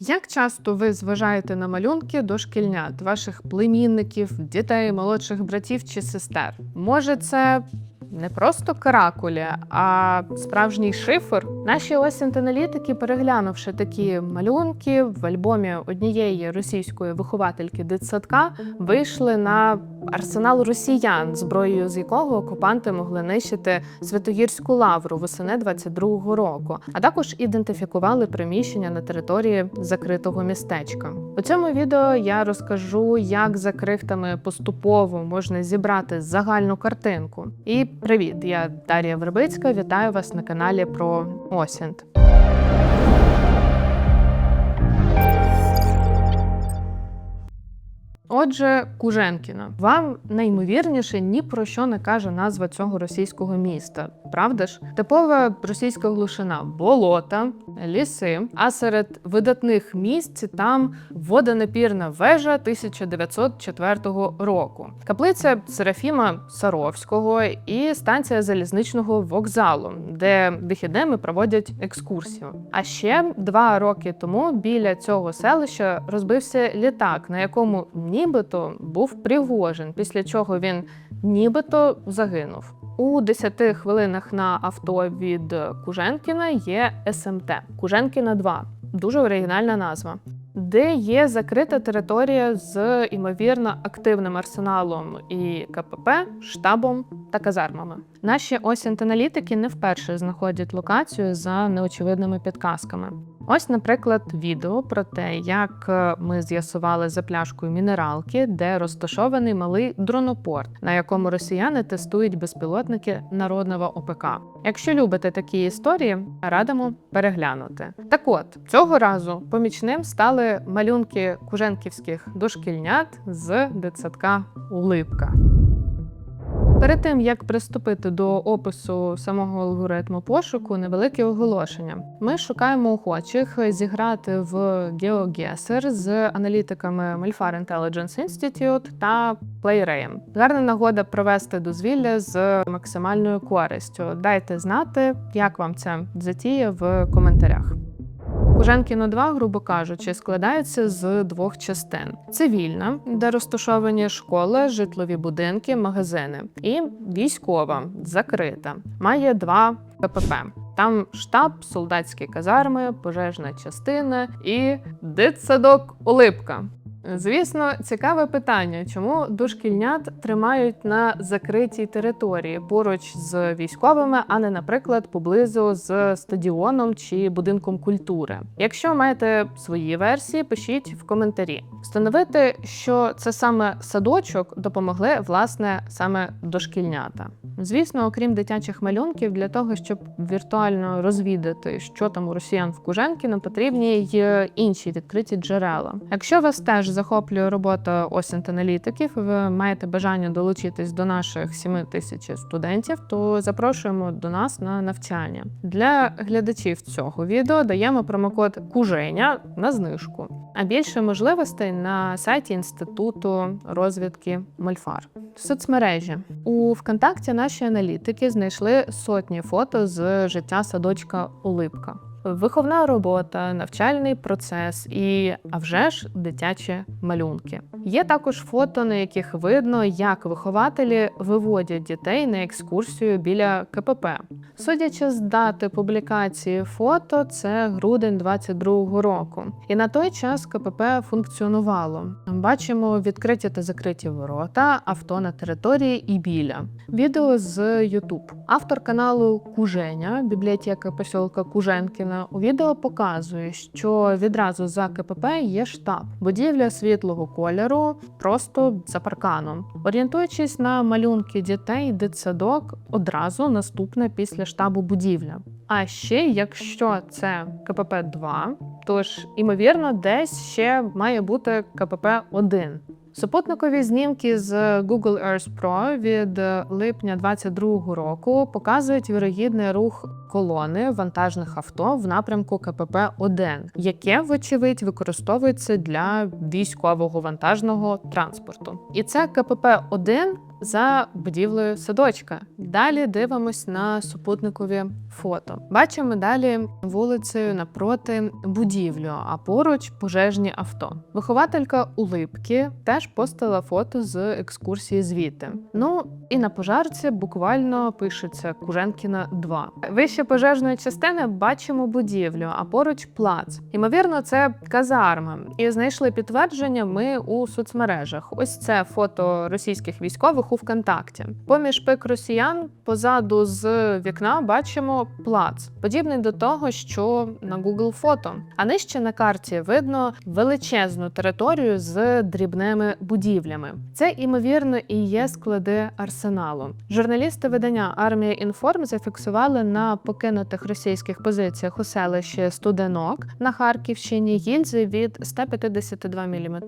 Як часто ви зважаєте на малюнки дошкільнят, ваших племінників, дітей, молодших братів чи сестер? Може, це не просто каракулі, а справжній шифр? Наші осінт-аналітики, переглянувши такі малюнки в альбомі однієї російської виховательки дитсадка, вийшли на арсенал росіян, зброєю з якого окупанти могли нищити Святогірську лавру восени 22-го року, а також ідентифікували приміщення на території закритого містечка. У цьому відео я розкажу, як за крихтами поступово можна зібрати загальну картинку. І привіт! Я Дар'я Вербицька. Вітаю вас на каналі про Осінт. Отже, Куженкіна, вам найімовірніше ні про що не каже назва цього російського міста. Правда ж? Типова російська глушина болота, ліси. А серед видатних місць там водонапірна вежа 1904 року, каплиця Серафіма Саровського і станція залізничного вокзалу, де вихідними проводять екскурсію. А ще два роки тому біля цього селища розбився літак, на якому нібито був Пригожин, після чого він нібито загинув. У 10 хвилинах на авто від Куженкіна є СМТ Куженкіна 2. Дуже оригінальна назва. Де є закрита територія з імовірно активним арсеналом і КПП, штабом та казармами. Наші осінт-аналітики не вперше знаходять локацію за неочевидними підказками. Ось, наприклад, відео про те, як е, ми з'ясували за пляшкою мінералки, де розташований малий дронопорт, на якому росіяни тестують безпілотники народного ОПК. Якщо любите такі історії, радимо переглянути. Так от цього разу помічним стали малюнки куженківських дошкільнят з дитсадка Улипка. Перед тим як приступити до опису самого алгоритму пошуку, невелике оголошення. Ми шукаємо охочих зіграти в GeoGuessr з аналітиками Malfar Intelligence Institute та PlayRain. Гарна нагода провести дозвілля з максимальною користю. Дайте знати, як вам це затіє в коментарях. Куженкіно 2, грубо кажучи, складається з двох частин: цивільна, де розташовані школи, житлові будинки, магазини, і військова, закрита. Має два КПП. Там штаб, солдатські казарми, пожежна частина і дитсадок Олипка. Звісно, цікаве питання, чому дошкільнят тримають на закритій території поруч з військовими, а не, наприклад, поблизу з стадіоном чи будинком культури. Якщо маєте свої версії, пишіть в коментарі. Встановити, що це саме садочок, допомогли власне саме дошкільнята. Звісно, окрім дитячих малюнків, для того, щоб віртуально розвідати, що там у росіян в Куженкіно, потрібні й інші відкриті джерела. Якщо вас теж захоплює робота осінт-аналітиків, ви маєте бажання долучитись до наших 7 тисяч студентів, то запрошуємо до нас на навчання. Для глядачів цього відео даємо промокод Куженя на знижку. А більше можливостей на сайті Інституту розвідки Мольфар. Соцмережі у ВКонтакті наші аналітики знайшли сотні фото з життя садочка Улипка. Виховна робота, навчальний процес і, а вже ж, дитячі малюнки. Є також фото, на яких видно, як вихователі виводять дітей на екскурсію біля КПП. Судячи з дати публікації фото, це грудень 22-го року. І на той час КПП функціонувало. Бачимо відкриті та закриті ворота, авто на території і біля. Відео з YouTube. Автор каналу Куженя, бібліотека посілка Куженкіна, у відео показує, що відразу за КПП є штаб, будівля світлого кольору, просто за парканом. Орієнтуючись на малюнки дітей, дитсадок одразу наступне після штабу будівля. А ще, якщо це КПП 2 тож імовірно, десь ще має бути КПП 1 Супутникові знімки з Google Earth Pro від липня 2022 року показують вірогідний рух колони вантажних авто в напрямку КПП 1 яке, вочевидь, використовується для військового вантажного транспорту. І це КПП 1 за будівлею садочка. Далі дивимось на супутникові фото. Бачимо далі вулицею напроти будівлю, а поруч пожежні авто. Вихователька улипки теж постила фото з екскурсії звідти. Ну і на пожарці буквально пишеться Куженкіна 2. Вище пожежної частини бачимо будівлю, а поруч плац. Ймовірно, це казарма. І знайшли підтвердження ми у соцмережах. Ось це фото російських військових у ВКонтакті. Поміж пик росіян позаду з вікна бачимо плац, подібний до того, що на Google фото. А нижче на карті видно величезну територію з дрібними будівлями. Це ймовірно і є склади арсеналу. Журналісти видання Армія Інформ зафіксували на покинутих російських позиціях у селищі Студенок на Харківщині гільзи від 152 мм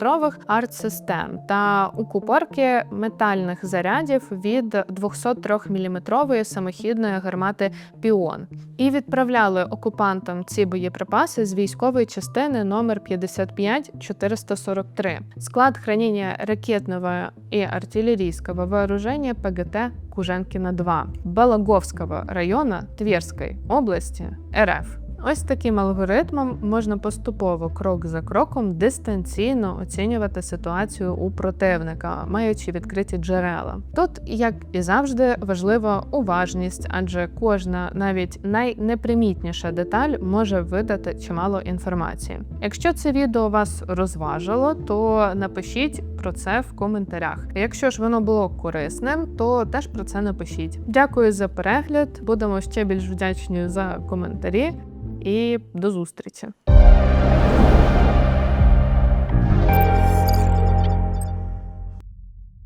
артсистем та укупорки метальних зарядів від 203 мм самохідної гармати Піон і відправляли окупантам ці боєприпаси з військової частини номер 55443. Склад хранения ракетного и артиллерийского вооружения ПГТ Куженкина-2 Балаговского района Тверской області РФ. Ось таким алгоритмом можна поступово, крок за кроком, дистанційно оцінювати ситуацію у противника, маючи відкриті джерела. Тут, як і завжди, важлива уважність, адже кожна, навіть найнепримітніша деталь може видати чимало інформації. Якщо це відео вас розважило, то напишіть про це в коментарях. Якщо ж воно було корисним, то теж про це напишіть. Дякую за перегляд. Будемо ще більш вдячні за коментарі і до зустрічі.